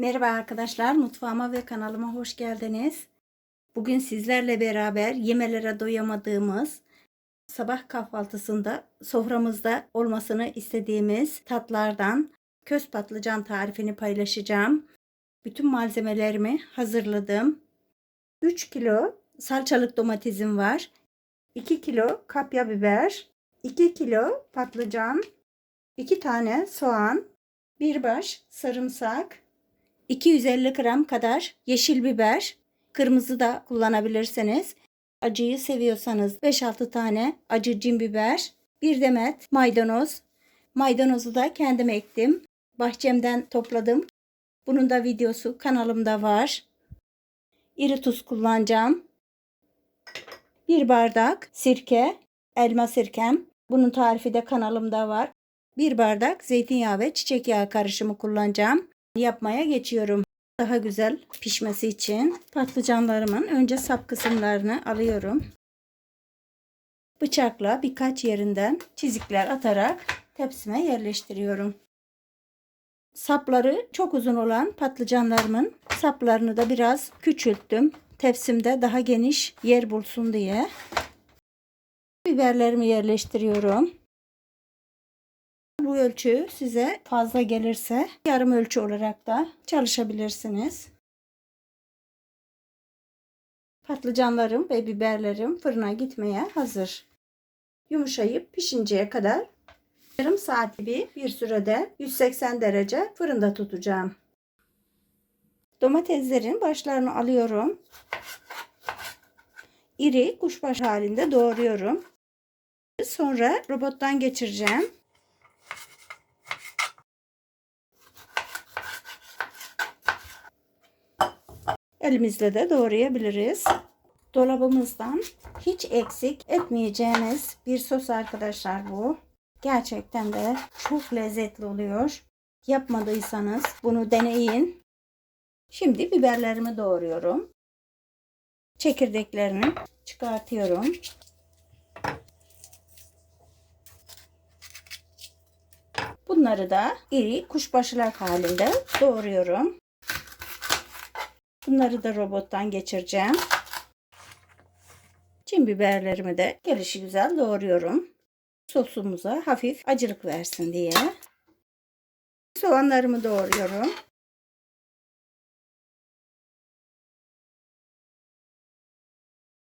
Merhaba arkadaşlar, mutfağıma ve kanalıma hoş geldiniz. Bugün sizlerle beraber yemelere doyamadığımız, sabah kahvaltısında soframızda olmasını istediğimiz tatlardan köz patlıcan tarifini paylaşacağım. Bütün malzemelerimi hazırladım. 3 kilo salçalık domatesim var. 2 kilo kapya biber, 2 kilo patlıcan, 2 tane soğan, bir baş sarımsak, 250 gram kadar yeşil biber, kırmızı da kullanabilirsiniz. Acıyı seviyorsanız 5-6 tane acı cin biber, bir demet maydanoz. Maydanozu da kendim ektim. Bahçemden topladım. Bunun da videosu kanalımda var. İri tuz kullanacağım. Bir bardak sirke, elma sirkem. Bunun tarifi de kanalımda var. Bir bardak zeytinyağı ve çiçek yağı karışımı kullanacağım. Yapmaya geçiyorum. Daha güzel pişmesi için patlıcanlarımın önce sap kısımlarını alıyorum. Bıçakla birkaç yerinden çizikler atarak tepsime yerleştiriyorum. Sapları çok uzun olan patlıcanlarımın saplarını da biraz küçülttüm. Tepsimde daha geniş yer bulsun diye. Biberlerimi yerleştiriyorum. Bu ölçü size fazla gelirse yarım ölçü olarak da çalışabilirsiniz. Patlıcanlarım ve biberlerim fırına gitmeye hazır. Yumuşayıp pişinceye kadar yarım saat gibi bir sürede 180 derece fırında tutacağım. Domateslerin başlarını alıyorum. İri kuşbaşı halinde doğruyorum. Sonra robottan geçireceğim. Elimizle de doğrayabiliriz. Dolabımızdan hiç eksik etmeyeceğiniz bir sos arkadaşlar bu. Gerçekten de çok lezzetli oluyor. Yapmadıysanız bunu deneyin. Şimdi biberlerimi doğruyorum. Çekirdeklerini çıkartıyorum. Bunları da iri kuşbaşılar halinde doğruyorum. Bunları da robottan geçireceğim. Çin biberlerimi de gelişi güzel doğruyorum. Sosumuza hafif acılık versin diye. Soğanlarımı doğruyorum.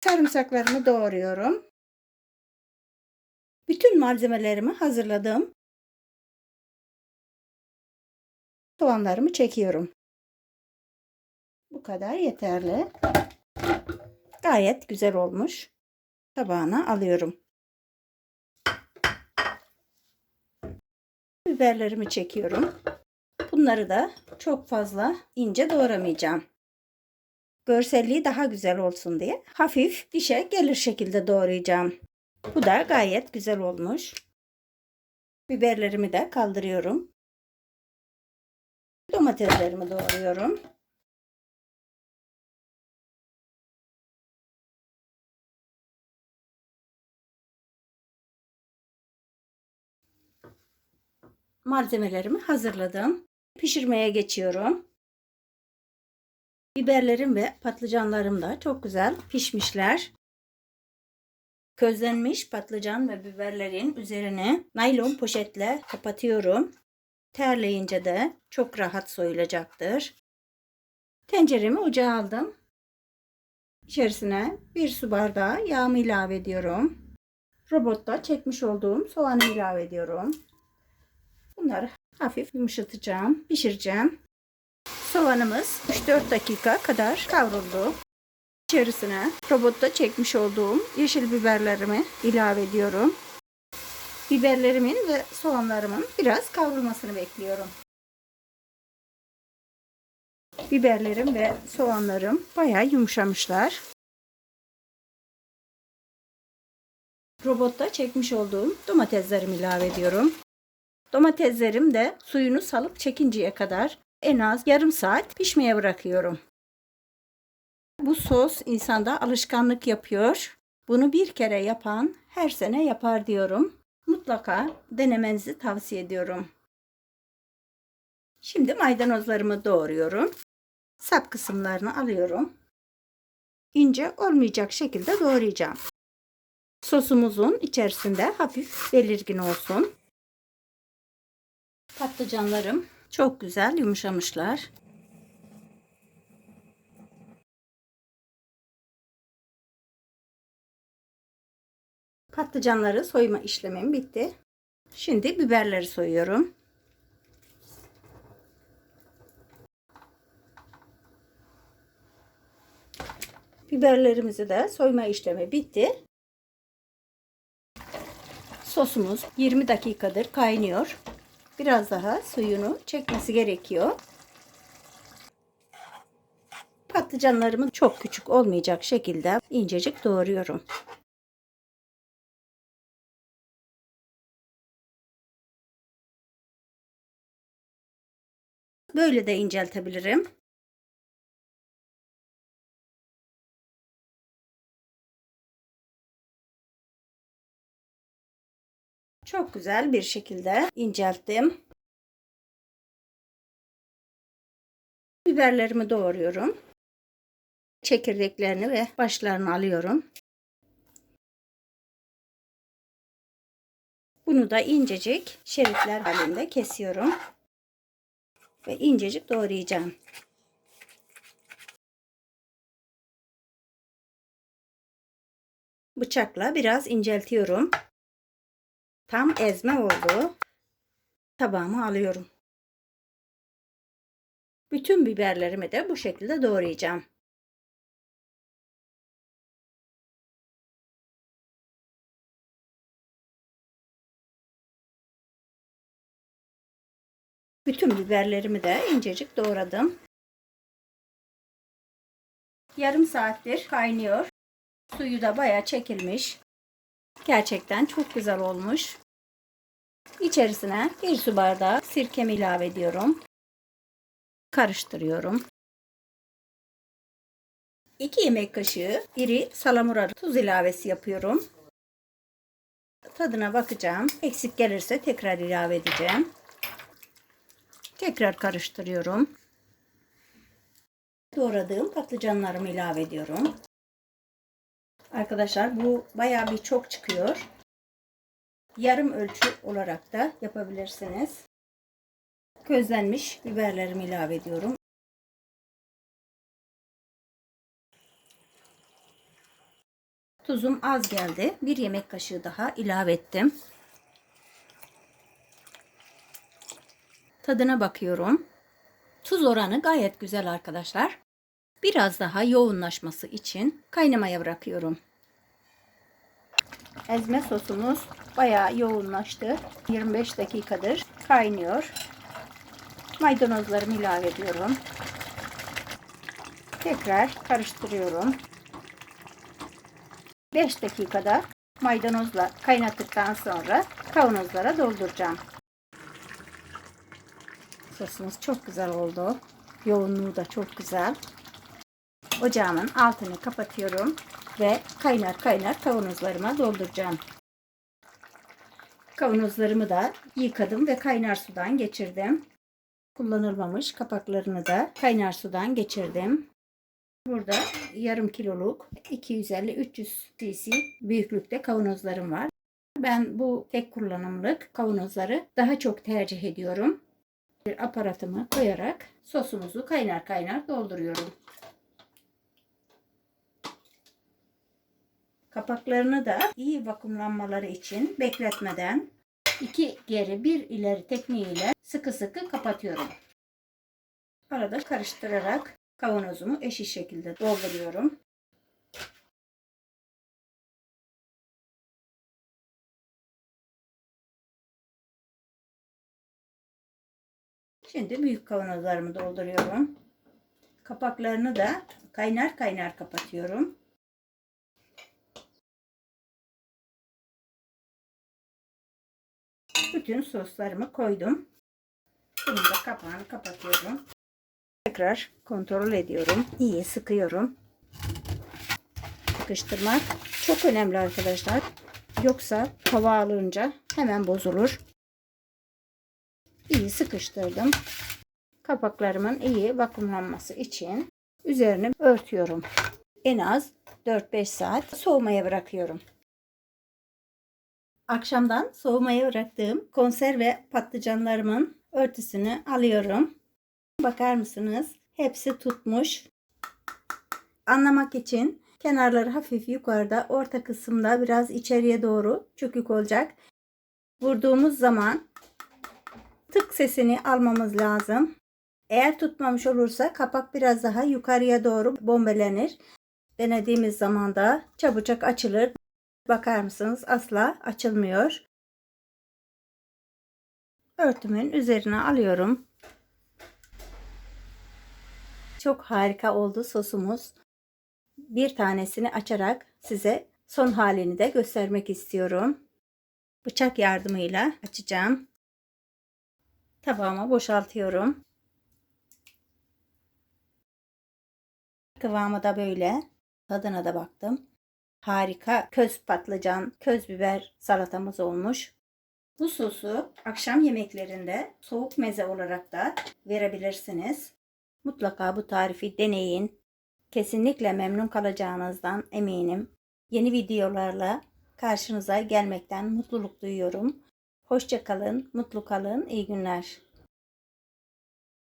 Sarımsaklarımı doğruyorum. Bütün malzemelerimi hazırladım. Soğanlarımı çekiyorum. Bu kadar yeterli. Gayet güzel olmuş. Tabağına alıyorum. Biberlerimi çekiyorum. Bunları da çok fazla ince doğramayacağım. Görselliği daha güzel olsun diye hafif dişe gelir şekilde doğrayacağım. Bu da gayet güzel olmuş. Biberlerimi de kaldırıyorum. Domateslerimi doğruyorum. Malzemelerimi hazırladım. Pişirmeye geçiyorum. Biberlerim ve patlıcanlarım da çok güzel pişmişler. Közlenmiş patlıcan ve biberlerin üzerine naylon poşetle kapatıyorum. Terleyince de çok rahat soyulacaktır. Tenceremi ocağa aldım. İçerisine bir su bardağı yağımı ilave ediyorum. Robotta çekmiş olduğum soğanı ilave ediyorum. Bunları hafif yumuşatacağım, pişireceğim. Soğanımız 3-4 dakika kadar kavruldu. İçerisine robotta çekmiş olduğum yeşil biberlerimi ilave ediyorum. Biberlerimin ve soğanlarımın biraz kavrulmasını bekliyorum. Biberlerim ve soğanlarım bayağı yumuşamışlar. Robotta çekmiş olduğum domateslerimi ilave ediyorum. Domateslerim de suyunu salıp çekinceye kadar en az yarım saat pişmeye bırakıyorum. Bu sos insanda alışkanlık yapıyor. Bunu bir kere yapan her sene yapar diyorum. Mutlaka denemenizi tavsiye ediyorum. Şimdi maydanozlarımı doğruyorum. Sap kısımlarını alıyorum. İnce olmayacak şekilde doğrayacağım. Sosumuzun içerisinde hafif belirgin olsun. Patlıcanlarım çok güzel yumuşamışlar. Patlıcanları soyma işlemim bitti. Şimdi biberleri soyuyorum. Biberlerimizi de soyma işlemi bitti. Sosumuz 20 dakikadır kaynıyor. Biraz daha suyunu çekmesi gerekiyor. Patlıcanlarımı çok küçük olmayacak şekilde incecik doğruyorum. Böyle de inceltebilirim. Çok güzel bir şekilde incelttim. Biberlerimi doğruyorum. Çekirdeklerini ve başlarını alıyorum. Bunu da incecik şeritler halinde kesiyorum. Ve incecik doğrayacağım. Bıçakla biraz inceltiyorum. Tam ezme oldu. Tabağıma alıyorum. Bütün biberlerimi de bu şekilde doğrayacağım. Bütün biberlerimi de incecik doğradım. Yarım saattir kaynıyor. Suyu da baya çekilmiş. Gerçekten çok güzel olmuş. İçerisine bir su bardağı sirkemi ilave ediyorum. Karıştırıyorum. 2 yemek kaşığı iri salamura tuz ilavesi yapıyorum. Tadına bakacağım. Eksik gelirse tekrar ilave edeceğim. Tekrar karıştırıyorum. Doğradığım patlıcanlarımı ilave ediyorum. Arkadaşlar bu bayağı bir çok çıkıyor. Yarım ölçü olarak da yapabilirsiniz. Közlenmiş biberlerimi ilave ediyorum. Tuzum az geldi. Bir yemek kaşığı daha ilave ettim. Tadına bakıyorum. Tuz oranı gayet güzel arkadaşlar. Biraz daha yoğunlaşması için kaynamaya bırakıyorum. Ezme sosumuz bayağı yoğunlaştı. 25 dakikadır kaynıyor. Maydanozlarımı ilave ediyorum. Tekrar karıştırıyorum. 5 dakikada maydanozla kaynattıktan sonra kavanozlara dolduracağım. Sosumuz çok güzel oldu. Yoğunluğu da çok güzel. Ocağımın altını kapatıyorum ve kaynar kaynar kavanozlarıma dolduracağım. Kavanozlarımı da yıkadım ve kaynar sudan geçirdim. Kullanılmamış kapaklarını da kaynar sudan geçirdim. Burada yarım kiloluk 250-300 cc büyüklükte kavanozlarım var. Ben bu tek kullanımlık kavanozları daha çok tercih ediyorum. Bir aparatımı koyarak sosumuzu kaynar kaynar dolduruyorum. Kapaklarını da iyi vakumlanmaları için bekletmeden iki geri bir ileri tekniğiyle sıkı sıkı kapatıyorum. Arada karıştırarak kavanozumu eşit şekilde dolduruyorum. Şimdi büyük kavanozlarımı dolduruyorum. Kapaklarını da kaynar kaynar kapatıyorum. Bütün soslarımı koydum. Bunu da kapağını kapatıyorum. Tekrar kontrol ediyorum. İyi sıkıyorum. Sıkıştırmak çok önemli arkadaşlar. Yoksa hava alınca hemen bozulur. İyi sıkıştırdım. Kapaklarımın iyi vakumlanması için üzerini örtüyorum. En az 4-5 saat soğumaya bırakıyorum. Akşamdan soğumaya bıraktığım konserve patlıcanlarımın örtüsünü alıyorum. Bakar mısınız? Hepsi tutmuş. Anlamak için kenarları hafif yukarıda, orta kısımda biraz içeriye doğru çökük olacak. Vurduğumuz zaman tık sesini almamız lazım. Eğer tutmamış olursa kapak biraz daha yukarıya doğru bombelenir. Denediğimiz zaman da çabucak açılır. Bakar mısınız? Asla açılmıyor. Örtümün üzerine alıyorum. Çok harika oldu sosumuz. Bir tanesini açarak size son halini de göstermek istiyorum. Bıçak yardımıyla açacağım. Tabağıma boşaltıyorum. Kıvamı da böyle. Tadına da baktım. Harika köz patlıcan, köz biber salatamız olmuş. Bu sosu akşam yemeklerinde soğuk meze olarak da verebilirsiniz. Mutlaka bu tarifi deneyin. Kesinlikle memnun kalacağınızdan eminim. Yeni videolarla karşınıza gelmekten mutluluk duyuyorum. Hoşça kalın, mutlu kalın, iyi günler.